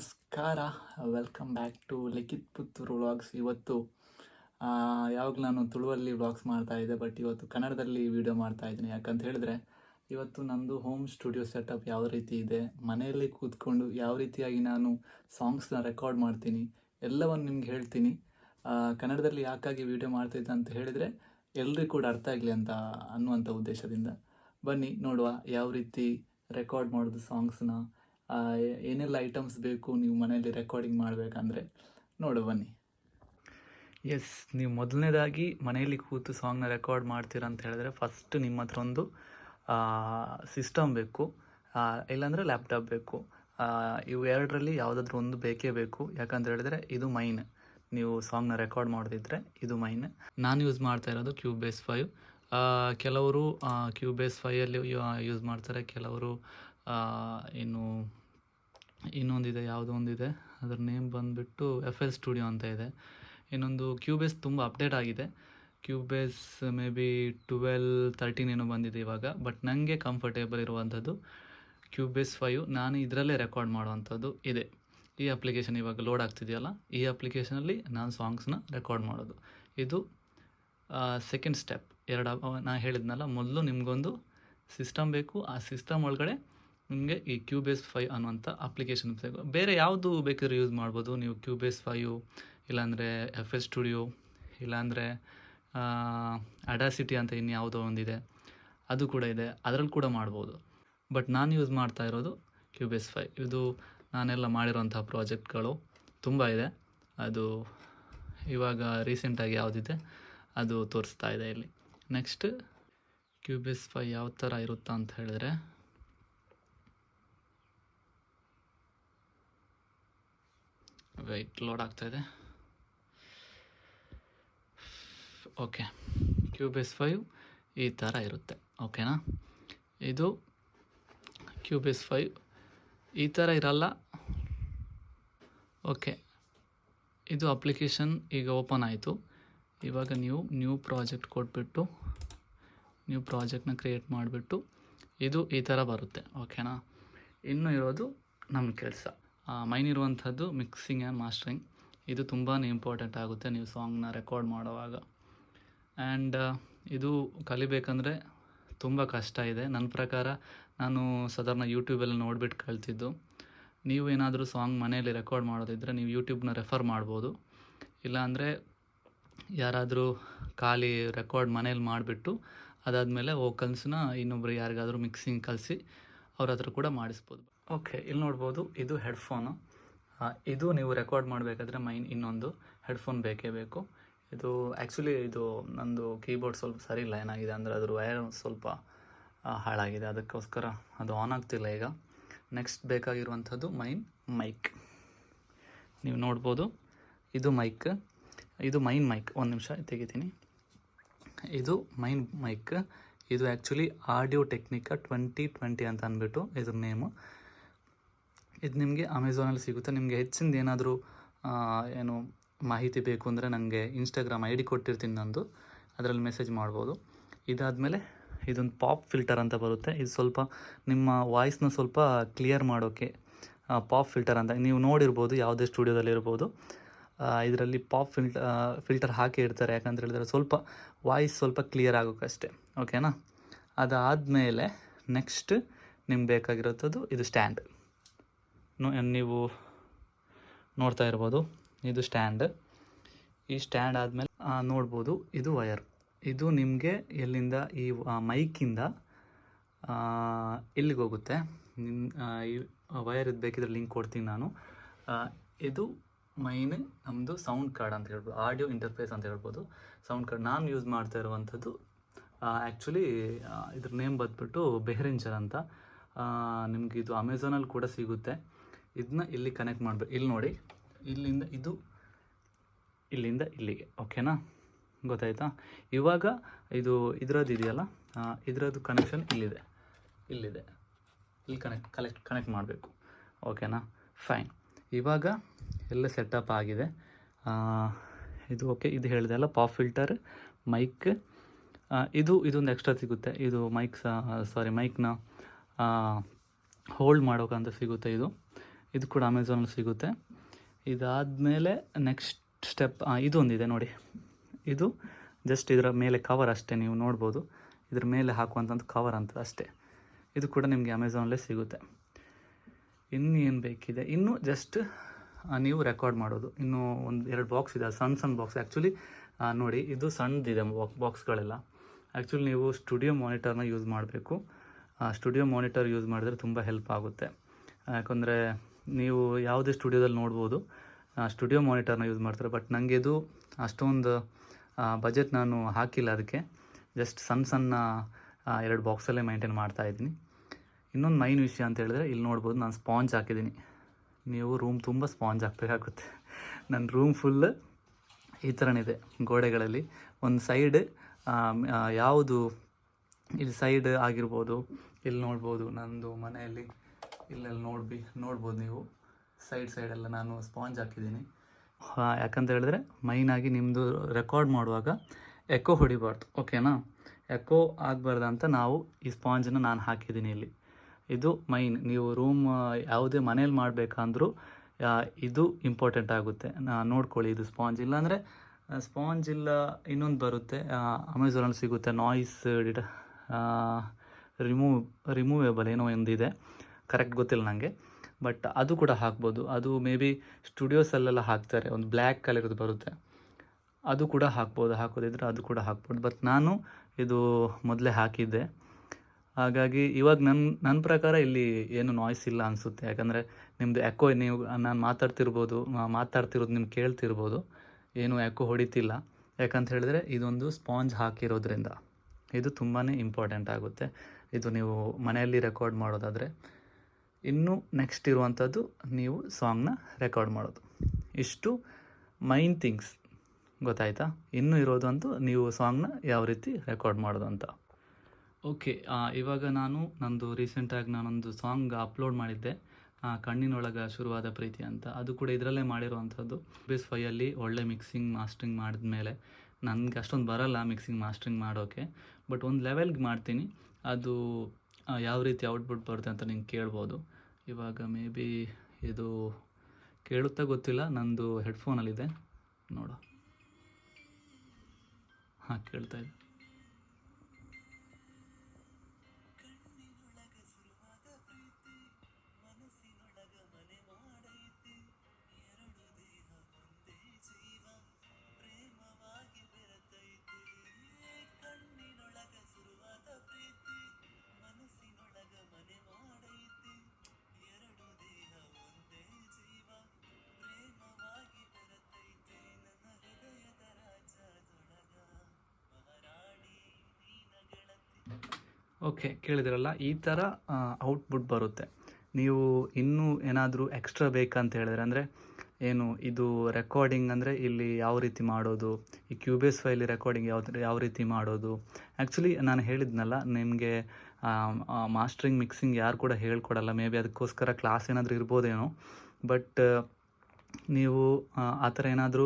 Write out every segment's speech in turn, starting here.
ನಮಸ್ಕಾರ. Welcome back to Likhith Puttur vlogs ಇವತ್ತು ಯಾವಾಗ ನಾನು ತುಳುವಲ್ಲಿ ವ್ಲಾಗ್ಸ್ ಮಾಡ್ತಾಯಿದ್ದೆ ಬಟ್ ಇವತ್ತು ಕನ್ನಡದಲ್ಲಿ ವೀಡಿಯೋ ಮಾಡ್ತಾ ಇದ್ದೀನಿ. ಯಾಕಂತ ಹೇಳಿದ್ರೆ, ಇವತ್ತು ನಮ್ಮದು ಹೋಮ್ ಸ್ಟುಡಿಯೋ ಸೆಟಪ್ ಯಾವ ರೀತಿ ಇದೆ, ಮನೆಯಲ್ಲಿ ಕೂತ್ಕೊಂಡು ಯಾವ ರೀತಿಯಾಗಿ ನಾನು ಸಾಂಗ್ಸ್ನ ರೆಕಾರ್ಡ್ ಮಾಡ್ತೀನಿ, ಎಲ್ಲವನ್ನು ನಿಮ್ಗೆ ಹೇಳ್ತೀನಿ. ಕನ್ನಡದಲ್ಲಿ ಯಾಕಾಗಿ ವಿಡಿಯೋ ಮಾಡ್ತಿದ್ದೆ ಅಂತ ಹೇಳಿದರೆ ಎಲ್ಲರಿಗೂ ಕೂಡ ಅರ್ಥ ಆಗಲಿ ಅಂತ ಅನ್ನುವಂಥ ಉದ್ದೇಶದಿಂದ. ಬನ್ನಿ, ನೋಡುವ ಯಾವ ರೀತಿ ರೆಕಾರ್ಡ್ ಮಾಡೋದು ಸಾಂಗ್ಸ್ನ ಏನೆಲ್ಲ ಐಟಮ್ಸ್ ಬೇಕು ನೀವು ಮನೆಯಲ್ಲಿ ರೆಕಾರ್ಡಿಂಗ್ ಮಾಡಬೇಕಂದ್ರೆ ನೋಡು ಬನ್ನಿ. ಎಸ್ ನೀವು ಮೊದಲನೇದಾಗಿ ಮನೆಯಲ್ಲಿ ಕೂತು ಸಾಂಗ್ನ ರೆಕಾರ್ಡ್ ಮಾಡ್ತೀರ ಅಂತ ಹೇಳಿದ್ರೆ ಫಸ್ಟ್ ನಿಮ್ಮ ಹತ್ರ ಒಂದು ಸಿಸ್ಟಮ್ ಬೇಕು. ಇಲ್ಲಾಂದರೆ ಲ್ಯಾಪ್ಟಾಪ್ ಬೇಕು. ಇವು ಎರಡರಲ್ಲಿ ಯಾವುದಾದ್ರೂ ಒಂದು ಬೇಕೇ ಬೇಕು. ಯಾಕಂತ ಹೇಳಿದ್ರೆ ಇದು ಮೈನ್ ನೀವು ಸಾಂಗ್ನ ರೆಕಾರ್ಡ್ ಮಾಡೋದಿದ್ರೆ ಇದು ಮೈನ್ ನಾನು ಯೂಸ್ ಮಾಡ್ತಾ ಇರೋದು ಕ್ಯೂಬ್ ಬೇಸ್ ಫೈವ್ ಕೆಲವರು ಕ್ಯೂಬ್ ಬೇಸ್ ಫೈಯಲ್ಲಿ ಯೂಸ್ ಮಾಡ್ತಾರೆ. ಕೆಲವರು ಇನ್ನು ಇನ್ನೊಂದಿದೆ, ಯಾವುದೋ ಒಂದಿದೆ. ಅದ್ರ ನೇಮ್ ಬಂದುಬಿಟ್ಟು ಎಫ್ ಎಲ್ ಸ್ಟುಡಿಯೋ ಅಂತ ಇದೆ. ಇನ್ನೊಂದು ಕ್ಯೂಬೇಸ್ ತುಂಬ ಅಪ್ಡೇಟ್ ಆಗಿದೆ. Cubase maybe twelve thirteen ಏನೋ ಬಂದಿದೆ ಇವಾಗ ಬಟ್ ನನಗೆ ಕಂಫರ್ಟೇಬಲ್ ಇರುವಂಥದ್ದು ಕ್ಯೂಬೇಸ್ ಫೈವ್ ನಾನು ಇದರಲ್ಲೇ ರೆಕಾರ್ಡ್ ಮಾಡುವಂಥದ್ದು ಇದೆ. ಈ ಅಪ್ಲಿಕೇಶನ್ ಇವಾಗ ಲೋಡ್ ಆಗ್ತಿದೆಯಲ್ಲ, ಈ ಅಪ್ಲಿಕೇಶನಲ್ಲಿ ನಾನು ಸಾಂಗ್ಸ್ನ ರೆಕಾರ್ಡ್ ಮಾಡೋದು. ಇದು ಸೆಕೆಂಡ್ ಸ್ಟೆಪ್ ಎರಡು ನಾ ಹೇಳಿದ್ನಲ್ಲ, ಮೊದಲು ನಿಮಗೊಂದು ಸಿಸ್ಟಮ್ ಬೇಕು. ಆ ಸಿಸ್ಟಮ್ ಒಳಗಡೆ ನಿಮಗೆ ಈ ಕ್ಯೂಬೇಸ್ ಫೈವ್ ಅನ್ನುವಂಥ ಅಪ್ಲಿಕೇಶನ್ ಬೇರೆ ಯಾವುದು ಬೇಕಾದ್ರೂ ಯೂಸ್ ಮಾಡ್ಬೋದು. ನೀವು ಕ್ಯೂಬೇಸ್ ಫೈವ್ ಇಲ್ಲಾಂದರೆ ಎಫ್ ಎಸ್ ಸ್ಟುಡಿಯೋ ಇಲ್ಲಾಂದರೆ ಅಡಾಸಿಟಿ ಅಂತ ಇನ್ನು ಯಾವುದೋ ಒಂದಿದೆ. ಅದು ಕೂಡ ಇದೆ. ಅದರಲ್ಲಿ ಕೂಡ ಮಾಡ್ಬೋದು. ಬಟ್ ನಾನು ಯೂಸ್ ಮಾಡ್ತಾ ಇರೋದು ಕ್ಯೂಬೇಸ್ ಫೈವ್ ಇದು ನಾನೆಲ್ಲ ಮಾಡಿರೋಂಥ ಪ್ರಾಜೆಕ್ಟ್ಗಳು ತುಂಬ ಇದೆ. ಅದು ಇವಾಗ ರೀಸೆಂಟಾಗಿ ಯಾವುದಿದೆ, ಅದು ತೋರಿಸ್ತಾ ಇದೆ ಇಲ್ಲಿ. ನೆಕ್ಸ್ಟ್ ಕ್ಯೂಬೇಸ್ ಫೈ ಯಾವ ಥರ ಇರುತ್ತಾ ಅಂತ ಹೇಳಿದ್ರೆ ವೆಯ್ಟ್ ಲೋಡ್ ಆಗ್ತಾ ಇದೆ. ಓಕೆ ಎಸ್ ಫೈವ್ ಈ ಥರ ಇರುತ್ತೆ. ಓಕೆನಾ ಇದು ಕ್ಯೂಬೇಸ್ ಫೈವ್ ಈ ಥರ ಇರಲ್ಲ. ಓಕೆ ಇದು ಅಪ್ಲಿಕೇಶನ್ ಈಗ ಓಪನ್ ಆಯಿತು. ಇವಾಗ ನೀವು ನ್ಯೂ ಪ್ರಾಜೆಕ್ಟ್ ಕೊಟ್ಬಿಟ್ಟು ನ್ಯೂ ಪ್ರಾಜೆಕ್ಟ್ನ ಕ್ರಿಯೇಟ್ ಮಾಡಿಬಿಟ್ಟು, ಇದು ಈ ಥರ ಬರುತ್ತೆ. ಓಕೆನಾ ಇನ್ನು ಇರೋದು ನಮ್ಮ ಕೆಲಸ. ಮೈನ್ ಇರುವಂಥದ್ದು ಮಿಕ್ಸಿಂಗ್ ಆ್ಯಂಡ್ ಮಾಸ್ಟ್ರಿಂಗ್ ಇದು ತುಂಬಾ ಇಂಪಾರ್ಟೆಂಟ್ ಆಗುತ್ತೆ ನೀವು ಸಾಂಗ್ನ ರೆಕಾರ್ಡ್ ಮಾಡುವಾಗ. ಆ್ಯಂಡ್ ಇದು ಕಲಿಬೇಕಂದ್ರೆ ತುಂಬ ಕಷ್ಟ ಇದೆ. ನನ್ನ ಪ್ರಕಾರ ನಾನು ಸಾಧಾರಣ ಯೂಟ್ಯೂಬಲ್ಲಿ ನೋಡಿಬಿಟ್ಟು ಕಲ್ತಿದ್ದು ನೀವು ಏನಾದರೂ ಸಾಂಗ್ ಮನೆಯಲ್ಲಿ ರೆಕಾರ್ಡ್ ಮಾಡೋದಿದ್ದರೆ ನೀವು ಯೂಟ್ಯೂಬ್ನ ರೆಫರ್ ಮಾಡ್ಬೋದು. ಇಲ್ಲಾಂದರೆ ಯಾರಾದರೂ ಖಾಲಿ ರೆಕಾರ್ಡ್ ಮನೇಲಿ ಮಾಡಿಬಿಟ್ಟು ಅದಾದಮೇಲೆ ವೋಕಲ್ಸ್ನ ಇನ್ನೊಬ್ರು ಯಾರಿಗಾದರೂ ಮಿಕ್ಸಿಂಗ್ ಕಲಿಸಿ ಅವ್ರ ಹತ್ರ ಕೂಡ ಮಾಡಿಸ್ಬೋದು. ಓಕೆ, ಇಲ್ಲಿ ನೋಡ್ಬೋದು, ಇದು ಹೆಡ್ಫೋನು ಇದು ನೀವು ರೆಕಾರ್ಡ್ ಮಾಡಬೇಕಾದ್ರೆ ಮೈನ್ ಇನ್ನೊಂದು ಹೆಡ್ಫೋನ್ ಬೇಕೇ ಬೇಕು. ಇದು ಆ್ಯಕ್ಚುಲಿ ಇದು ನಂದು ಕೀಬೋರ್ಡ್ ಸ್ವಲ್ಪ ಸರಿ ಇಲ್ಲ ಏನಾಗಿದೆ ಅಂದರೆ ಅದ್ರ ವೈರ್ ಸ್ವಲ್ಪ ಹಾಳಾಗಿದೆ. ಅದಕ್ಕೋಸ್ಕರ ಅದು ಆನ್ ಆಗ್ತಿಲ್ಲ ಈಗ. ನೆಕ್ಸ್ಟ್ ಬೇಕಾಗಿರುವಂಥದ್ದು ಮೈನ್ ಮೈಕ್ ನೀವು ನೋಡ್ಬೋದು, ಇದು ಮೈಕ್ ಇದು ಮೈನ್ ಮೈಕ್ ಒಂದು ನಿಮಿಷ, ತೆಗಿತೀನಿ. ಇದು ಮೈನ್ ಮೈಕ್ ಇದು actually audio Technica twenty twenty ಅಂತ ಅಂದ್ಬಿಟ್ಟು ಇದ್ರ ನೇಮು ಇದು ನಿಮಗೆ ಅಮೆಝಾನಲ್ಲಿ ಸಿಗುತ್ತೆ. ನಿಮಗೆ ಹೆಚ್ಚಿಂದ ಏನಾದರೂ ಏನು ಮಾಹಿತಿ ಬೇಕು ಅಂದರೆ ನನಗೆ ಇನ್ಸ್ಟಾಗ್ರಾಮ್ ಐ ಡಿ ಕೊಟ್ಟಿರ್ತೀನಿ ನಂದು. ಅದರಲ್ಲಿ ಮೆಸೇಜ್ ಮಾಡ್ಬೋದು. ಇದಾದಮೇಲೆ ಇದೊಂದು ಪಾಪ್ ಫಿಲ್ಟರ್ ಅಂತ ಬರುತ್ತೆ. ಇದು ಸ್ವಲ್ಪ ನಿಮ್ಮ ವಾಯ್ಸ್ನ ಸ್ವಲ್ಪ ಕ್ಲಿಯರ್ ಮಾಡೋಕ್ಕೆ ಪಾಪ್ ಫಿಲ್ಟರ್ ಅಂತ. ನೀವು ನೋಡಿರ್ಬೋದು, ಯಾವುದೇ ಸ್ಟುಡಿಯೋದಲ್ಲಿ ಇರ್ಬೋದು. ಇದರಲ್ಲಿ ಪಾಪ್ ಫಿಲ್ಟ ಫಿಲ್ಟರ್ ಹಾಕಿ ಇರ್ತಾರೆ ಯಾಕಂತ ಹೇಳಿದ್ರೆ ಸ್ವಲ್ಪ ವಾಯ್ಸ್ ಸ್ವಲ್ಪ ಕ್ಲಿಯರ್ ಆಗೋಕ್ಕಷ್ಟೇ ಓಕೆನಾ ಅದಾದಮೇಲೆ ನೆಕ್ಸ್ಟ್ ನಿಮ್ಗೆ ಬೇಕಾಗಿರೋಂಥದ್ದು ಇದು ಸ್ಟ್ಯಾಂಡ್ ನೀವು ನೋಡ್ತಾ ಇರ್ಬೋದು, ಇದು ಸ್ಟ್ಯಾಂಡ್. ಈ ಸ್ಟ್ಯಾಂಡ್ ಆದಮೇಲೆ ನೋಡ್ಬೋದು, ಇದು ವಯರ್ ಇದು ನಿಮಗೆ ಎಲ್ಲಿಂದ, ಈ ಮೈಕಿಂದ ಇಲ್ಲಿಗೆ ಹೋಗುತ್ತೆ? ಈ ವಯರ್ ಇದು ಬೇಕಿದ್ರೆ ಲಿಂಕ್ ಕೊಡ್ತೀನಿ ನಾನು. ಇದು ಮೈನ್ ನಮ್ಮದು ಸೌಂಡ್ ಕಾರ್ಡ್ ಅಂತ ಹೇಳ್ಬೋದು, ಆಡಿಯೋ ಇಂಟರ್ಫೇಸ್ ಅಂತ ಹೇಳ್ಬೋದು. ಸೌಂಡ್ ಕಾರ್ಡ್ ನಾನು ಯೂಸ್ ಮಾಡ್ತಾ ಇರುವಂಥದ್ದು ಆ್ಯಕ್ಚುಲಿ ಇದ್ರ ನೇಮ್ ಬಂದ್ಬಿಟ್ಟು ಬೆಹರಿಂಜರ್ ಅಂತ. ನಿಮ್ಗೆ ಇದು ಅಮೆಝಾನಲ್ಲಿ ಕೂಡ ಸಿಗುತ್ತೆ. ಇದನ್ನ ಇಲ್ಲಿ ಕನೆಕ್ಟ್ ಮಾಡಬೇಕು ಇಲ್ಲಿ ನೋಡಿ, ಇಲ್ಲಿಂದ ಇದು, ಇಲ್ಲಿಂದ ಇಲ್ಲಿಗೆ ಓಕೆನಾ ಗೊತ್ತಾಯ್ತಾ? ಇವಾಗ ಇದು ಇದರದ್ದು ಇದೆಯಲ್ಲ ಇದರದ್ದು ಕನೆಕ್ಷನ್ ಇಲ್ಲಿದೆ ಇಲ್ಲಿದೆ. ಇಲ್ಲಿ ಕನೆಕ್ಟ್ ಕಲೆಕ್ಟ್ ಕನೆಕ್ಟ್ ಮಾಡಬೇಕು. ಓಕೆನಾ ಫೈನ್ ಇವಾಗ ಎಲ್ಲ ಸೆಟಪ್ ಆಗಿದೆ. ಇದು ಓಕೆ ಇದು ಹೇಳಿದೆ ಅಲ್ಲ ಪಾಪ್ ಫಿಲ್ಟರ್ ಮೈಕ್ ಇದು, ಇದೊಂದು ಎಕ್ಸ್ಟ್ರಾ ಸಿಗುತ್ತೆ. ಇದು ಮೈಕ್ ಸಾರಿ ಮೈಕ್ನ ಹೋಲ್ಡ್ ಮಾಡೋಕ್ಕಂತ ಸಿಗುತ್ತೆ ಇದು. ಇದು ಕೂಡ ಅಮೆಝಾನಲ್ಲಿ ಸಿಗುತ್ತೆ. ಇದಾದಮೇಲೆ ನೆಕ್ಸ್ಟ್ ಸ್ಟೆಪ್ ಇದು ಒಂದಿದೆ ನೋಡಿ. ಇದು ಜಸ್ಟ್ ಇದರ ಮೇಲೆ ಕವರ್ ಅಷ್ಟೇ ನೀವು ನೋಡ್ಬೋದು. ಇದ್ರ ಮೇಲೆ ಹಾಕುವಂಥದ್ದು ಕವರ್ ಅಂತ ಅಷ್ಟೇ. ಇದು ಕೂಡ ನಿಮಗೆ ಅಮೆಝಾನಲ್ಲೇ ಸಿಗುತ್ತೆ. ಇನ್ನು ಏನು ಬೇಕಿದೆ? ಇನ್ನು ಜಸ್ಟ್ ನೀವು ರೆಕಾರ್ಡ್ ಮಾಡೋದು. ಇನ್ನು ಒಂದು ಎರಡು ಬಾಕ್ಸ್ ಇದೆ. ಸಣ್ಣ ಸಣ್ಣ ಬಾಕ್ಸ್ ಆ್ಯಕ್ಚುಲಿ ನೋಡಿ, ಇದು ಸಣ್ಣದಿದೆ ಬಾಕ್ಸ್ಗಳೆಲ್ಲ ಆ್ಯಕ್ಚುಲಿ ನೀವು ಸ್ಟುಡಿಯೋ ಮಾನಿಟರ್ನ ಯೂಸ್ ಮಾಡಬೇಕು. ಸ್ಟುಡಿಯೋ ಮಾನಿಟರ್ ಯೂಸ್ ಮಾಡಿದ್ರೆ ತುಂಬ ಹೆಲ್ಪ್ ಆಗುತ್ತೆ. ಯಾಕಂದರೆ ನೀವು ಯಾವುದೇ ಸ್ಟುಡಿಯೋದಲ್ಲಿ ನೋಡ್ಬೋದು. ಸ್ಟುಡಿಯೋ ಮಾನಿಟರ್ನ ಯೂಸ್ ಮಾಡ್ತಾರೆ. ಬಟ್ ನನಗೆ ಇದು ಅಷ್ಟೊಂದು ಬಜೆಟ್ ನಾನು ಹಾಕಿಲ್ಲ ಅದಕ್ಕೆ ಜಸ್ಟ್ ಸಣ್ಣ ಸಣ್ಣ ಎರಡು ಬಾಕ್ಸಲ್ಲೇ ಮೈಂಟೈನ್ ಮಾಡ್ತಾ ಇದ್ದೀನಿ. ಇನ್ನೊಂದು ಮೈನ್ ವಿಷಯ ಅಂತ ಹೇಳಿದ್ರೆ ಇಲ್ಲಿ ನೋಡ್ಬೋದು ನಾನು ಸ್ಪಾಂಜ್ ಹಾಕಿದ್ದೀನಿ. ನೀವು ರೂಮ್ ತುಂಬ ಸ್ಪಾಂಜ್ ಹಾಕಬೇಕಾಗುತ್ತೆ. ನನ್ನ ರೂಮ್ ಫುಲ್ ಈ ಥರನಿದೆ ಗೋಡೆಗಳಲ್ಲಿ. ಒಂದು ಸೈಡ್ ಯಾವುದು, ಇಲ್ಲಿ ಸೈಡ್ ಆಗಿರ್ಬೋದು ಇಲ್ಲಿ ನೋಡ್ಬೋದು ನಂದು ಮನೆಯಲ್ಲಿ. ಇಲ್ಲೆಲ್ಲ ನೋಡ್ಬಿ, ನೋಡ್ಬೋದು ನೀವು. ಸೈಡ್ ಸೈಡೆಲ್ಲ ನಾನು ಸ್ಪಾಂಜ್ ಹಾಕಿದ್ದೀನಿ. ಯಾಕಂತ ಹೇಳಿದ್ರೆ ಮೈನಾಗಿ ನಿಮ್ಮದು ರೆಕಾರ್ಡ್ ಮಾಡುವಾಗ ಎಕೋ ಹೊಡಿಬಾರ್ದು ಓಕೆನಾ ಎಕೋ ಆಗಬಾರ್ದು ಅಂತ ನಾವು ಈ ಸ್ಪಾಂಜನ್ನು ನಾನು ಹಾಕಿದ್ದೀನಿ ಇಲ್ಲಿ. ಇದು ಮೈನ್ ನೀವು ರೂಮ್ ಯಾವುದೇ ಮನೇಲಿ ಮಾಡಬೇಕಂದ್ರೂ ಇದು ಇಂಪಾರ್ಟೆಂಟ್ ಆಗುತ್ತೆ. ನೋಡ್ಕೊಳ್ಳಿ ಇದು ಸ್ಪಾಂಜ್ ಇಲ್ಲಾಂದರೆ ಸ್ಪಾಂಜ್ ಇಲ್ಲ, ಇನ್ನೊಂದು ಬರುತ್ತೆ. ಅಮೆಝಾನಲ್ಲಿ ಸಿಗುತ್ತೆ ನಾಯ್ಸ್ ಡಿಟ ರಿಮೂವ್ ರಿಮೂವೇಬಲ್ ಏನೋ ಒಂದಿದೆ. ಕರೆಕ್ಟ್ ಗೊತ್ತಿಲ್ಲ ನನಗೆ ಬಟ್ ಅದು ಕೂಡ ಹಾಕ್ಬೋದು. ಅದು ಮೇ ಬಿ ಸ್ಟುಡಿಯೋಸಲ್ಲೆಲ್ಲ ಹಾಕ್ತಾರೆ. ಒಂದು ಬ್ಲ್ಯಾಕ್ ಕಲರ್ದು ಬರುತ್ತೆ. ಅದು ಕೂಡ ಹಾಕ್ಬೋದು. ಹಾಕೋದಿದ್ರೆ ಅದು ಕೂಡ ಹಾಕ್ಬೋದು. ಬಟ್ ನಾನು ಇದು ಮೊದಲೇ ಹಾಕಿದ್ದೆ. ಹಾಗಾಗಿ ಇವಾಗ ನನ್ನ ನನ್ನ ಪ್ರಕಾರ ಇಲ್ಲಿ ಏನು ನಾಯ್ಸ್ ಇಲ್ಲ ಅನಿಸುತ್ತೆ. ಯಾಕಂದರೆ ನಿಮ್ಮದು ಎಕೋ ನೀವು, ನಾನು ಮಾತಾಡ್ತಿರ್ಬೋದು ಮಾತಾಡ್ತಿರೋದು ನಿಮ್ಗೆ ಕೇಳ್ತಿರ್ಬೋದು. ಏನು ಎಕೋ ಹೊಡಿತಿಲ್ಲ. ಯಾಕಂತ ಹೇಳಿದ್ರೆ ಇದೊಂದು ಸ್ಪಾಂಜ್ ಹಾಕಿರೋದ್ರಿಂದ. ಇದು ತುಂಬಾ ಇಂಪಾರ್ಟೆಂಟ್ ಆಗುತ್ತೆ. ಇದು ನೀವು ಮನೆಯಲ್ಲಿ ರೆಕಾರ್ಡ್ ಮಾಡೋದಾದರೆ. ಇನ್ನು ನೆಕ್ಸ್ಟ್ ಇರುವಂಥದ್ದು ನೀವು ಸಾಂಗ್ನ ರೆಕಾರ್ಡ್ ಮಾಡೋದು. ಇಷ್ಟು ಮೈನ್ ಥಿಂಗ್ಸ್ ಗೊತ್ತಾಯ್ತಾ? ಇನ್ನು ಇರೋದು ಅಂತೂ ನೀವು ಸಾಂಗ್ನ ಯಾವ ರೀತಿ ರೆಕಾರ್ಡ್ ಮಾಡೋದು ಅಂತ. ಓಕೆ ಇವಾಗ ನಾನು ನಂದು ರೀಸೆಂಟಾಗಿ ನಾನೊಂದು ಸಾಂಗ್ ಅಪ್ಲೋಡ್ ಮಾಡಿದ್ದೆ. ಕಣ್ಣಿನೊಳಗೆ ಶುರುವಾದ ಪ್ರೀತಿ ಅಂತ. ಅದು ಕೂಡ ಇದರಲ್ಲೇ ಮಾಡಿರುವಂಥದ್ದು. ಬೇಸ್ ಫೈಯಲ್ಲಿ ಒಳ್ಳೆ ಮಿಕ್ಸಿಂಗ್ ಮಾಸ್ಟ್ರಿಂಗ್ ಮಾಡಿದ ಮೇಲೆ ನನಗೆ ಅಷ್ಟೊಂದು ಬರಲ್ಲ ಮಿಕ್ಸಿಂಗ್ ಮಾಸ್ಟ್ರಿಂಗ್ ಮಾಡೋಕ್ಕೆ ಬಟ್ ಒಂದು ಲೆವೆಲ್ಗೆ ಮಾಡ್ತೀನಿ. ಅದು ಯಾವ ರೀತಿ ಔಟ್ಪುಟ್ ಬರುತ್ತೆ ಅಂತ ನಿಂಗೆ ಕೇಳ್ಬೋದು. ಇವಾಗ ಮೇ ಬಿ ಇದು ಕೇಳುತ್ತಾ ಗೊತ್ತಿಲ್ಲ, ನಂದು ಹೆಡ್ಫೋನಲ್ಲಿದೆ ನೋಡು. ಹಾಂ, ಕೇಳ್ತಾ ಇದೆ. ಓಕೆ ಕೇಳಿದ್ರಲ್ಲ ಈ ಥರ ಔಟ್ಪುಟ್ ಬರುತ್ತೆ. ನೀವು ಇನ್ನೂ ಏನಾದರೂ ಎಕ್ಸ್ಟ್ರಾ ಬೇಕಂತ ಹೇಳಿದ್ರೆ ಅಂದರೆ ಏನು ಇದು ರೆಕಾರ್ಡಿಂಗ್ ಅಂದರೆ ಇಲ್ಲಿ ಯಾವ ರೀತಿ ಮಾಡೋದು ಈ ಕ್ಯೂಬೇಸ್ ಫೈಲಿ ರೆಕಾರ್ಡಿಂಗ್ ಯಾವ ಯಾವ ರೀತಿ ಮಾಡೋದು. ಆ್ಯಕ್ಚುಲಿ ನಾನು ಹೇಳಿದ್ನಲ್ಲ ನಿಮಗೆ ಮಾಸ್ಟ್ರಿಂಗ್ ಮಿಕ್ಸಿಂಗ್ ಯಾರು ಕೂಡ ಹೇಳ್ಕೊಡಲ್ಲ. ಮೇ ಬಿ ಅದಕ್ಕೋಸ್ಕರ ಕ್ಲಾಸ್ ಏನಾದರೂ ಇರ್ಬೋದೇನೋ. ಬಟ್ ನೀವು ಆ, ಥರ ಏನಾದರೂ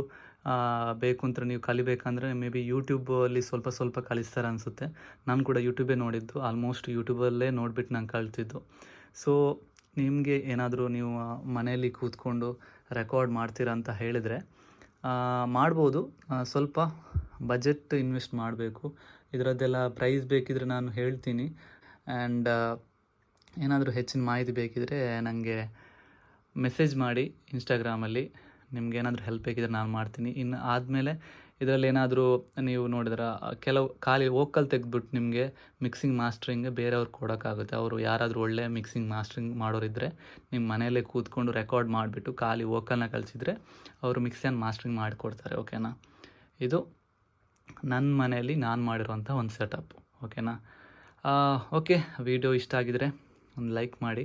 ಬೇಕು ಅಂತ ನೀವು ಕಲಿಬೇಕಂದ್ರೆ ಮೇ ಬಿ ಯೂಟ್ಯೂಬಲ್ಲಿ ಸ್ವಲ್ಪ ಸ್ವಲ್ಪ ಕಲಿಸ್ತಾರೆ ಅನಿಸುತ್ತೆ. ನಾನು ಕೂಡ ಯೂಟ್ಯೂಬೇ ನೋಡಿದ್ದು. ಆಲ್ಮೋಸ್ಟ್ ಯೂಟ್ಯೂಬಲ್ಲೇ ನೋಡ್ಬಿಟ್ಟು ನಾನು ಕಲ್ತಿದ್ದು. ಸೊ, ನಿಮಗೆ ಏನಾದರೂ ನೀವು ಮನೆಯಲ್ಲಿ ಕೂತ್ಕೊಂಡು ರೆಕಾರ್ಡ್ ಮಾಡ್ತೀರಾ ಅಂತ ಹೇಳಿದರೆ ಮಾಡ್ಬೋದು. ಸ್ವಲ್ಪ ಬಜೆಟ್ ಇನ್ವೆಸ್ಟ್ ಮಾಡಬೇಕು. ಇದರದ್ದೆಲ್ಲ ಪ್ರೈಸ್ ಬೇಕಿದ್ರೆ ನಾನು ಹೇಳ್ತೀನಿ. ಆ್ಯಂಡ್ ಏನಾದರೂ ಹೆಚ್ಚಿನ ಮಾಹಿತಿ ಬೇಕಿದ್ರೆ ನನಗೆ ಮೆಸೇಜ್ ಮಾಡಿ ಇನ್ಸ್ಟಾಗ್ರಾಮಲ್ಲಿ ನಿಮ್ಗೆ ಏನಾದರೂ ಹೆಲ್ಪ್ ಬೇಕಿದ್ರೆ ನಾನು ಮಾಡ್ತೀನಿ. ಇನ್ನು ಆದಮೇಲೆ ಇದರಲ್ಲಿ ಏನಾದರೂ ನೀವು ನೋಡಿದ್ರೆ, ಕೆಲವು ಖಾಲಿ ವೋಕಲ್ ತೆಗೆದ್ಬಿಟ್ಟು ನಿಮಗೆ ಮಿಕ್ಸಿಂಗ್ ಮಾಸ್ಟ್ರಿಂಗ್ ಬೇರೆಯವ್ರು ಕೊಡೋಕ್ಕಾಗುತ್ತೆ. ಅವರು ಯಾರಾದರೂ ಒಳ್ಳೆ ಮಿಕ್ಸಿಂಗ್ ಮಾಸ್ಟ್ರಿಂಗ್ ಮಾಡೋರಿದ್ದರೆ ನಿಮ್ಮ ಮನೆಯಲ್ಲೇ ಕೂತ್ಕೊಂಡು ರೆಕಾರ್ಡ್ ಮಾಡಿಬಿಟ್ಟು ಖಾಲಿ ವೋಕಲ್ನ ಕಳಿಸಿದ್ರೆ ಅವರು ಮಿಕ್ಸ್ ಆ್ಯಂಡ್ ಮಾಸ್ಟ್ರಿಂಗ್ ಮಾಡಿಕೊಡ್ತಾರೆ ಓಕೆನಾ ಇದು ನನ್ನ ಮನೆಯಲ್ಲಿ ನಾನು ಮಾಡಿರೋಂಥ ಒಂದು ಸೆಟಪ್ ಓಕೆನಾ ಓಕೆ ವಿಡಿಯೋ ಇಷ್ಟ ಆಗಿದರೆ ಒಂದು ಲೈಕ್ ಮಾಡಿ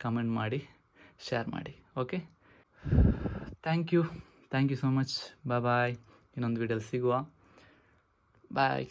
ಕಮೆಂಟ್ ಮಾಡಿ ಶೇರ್ ಮಾಡಿ okay thank you thank you so much bye bye ಇನ್ನೊಂದು ವೀಡಿಯೋಲಿ ಸಿಗುವ. ಬಾಯ್